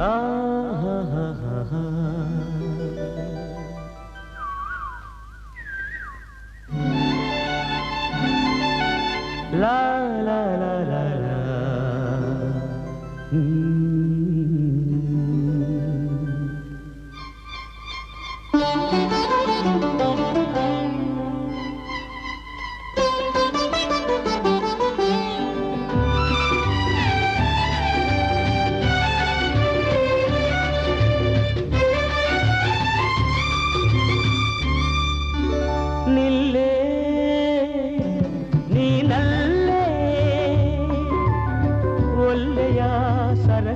La la la la la. Mm.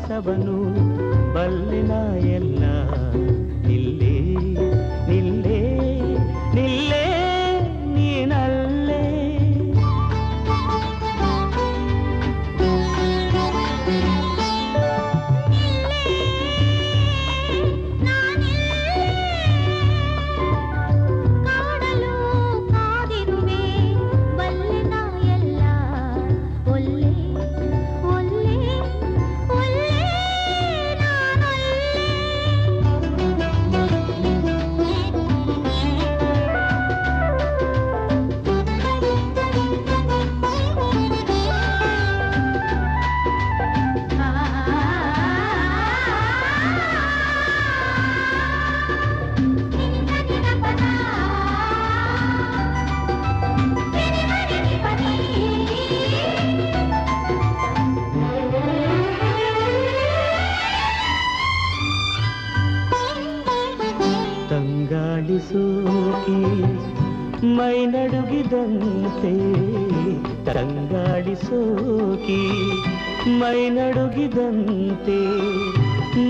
ಕೆಲಸವನು ಬಲ್ಲಿನ ಎಲ್ಲ Suu Kyi ಮೈ ನಡುಗಿದಂತೆ ತಂಗಾಡಿ ಸೋಕಿ ಮೈ ನಡುಗಿದಂತೆ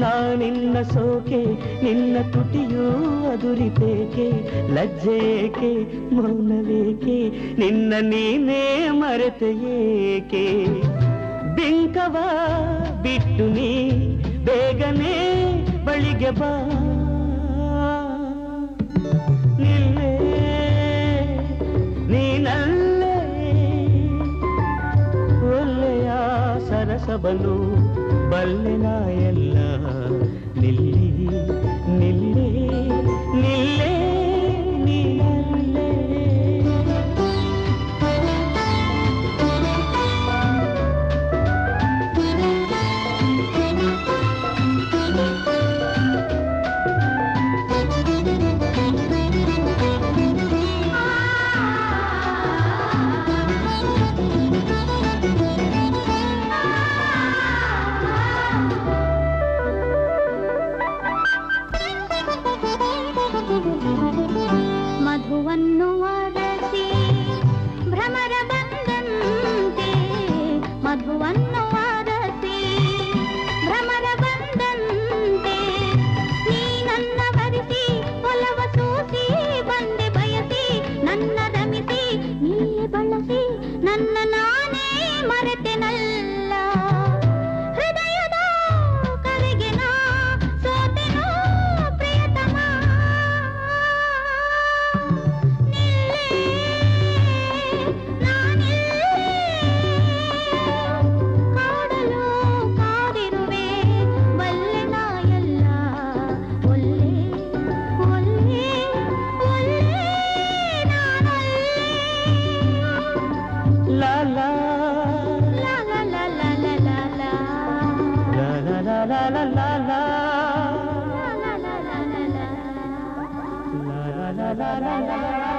ನಾನಿನ್ನ ಸೋಕೆ ನಿನ್ನ ತುಟಿಯೂ ಅದುರಿತೇಕೆ ಲಜ್ಜೇಕೆ ಮೌನವೇಕೆ ನಿನ್ನ ನೀನೇ ಮರೆತೆಯೇಕೆ ಬಿಂಕವ ಬಿಟ್ಟು ನೀ ಬೇಗನೆ ಬಳಿಗೆ ಬಾ సభలు బల్లెనాయ la la la la la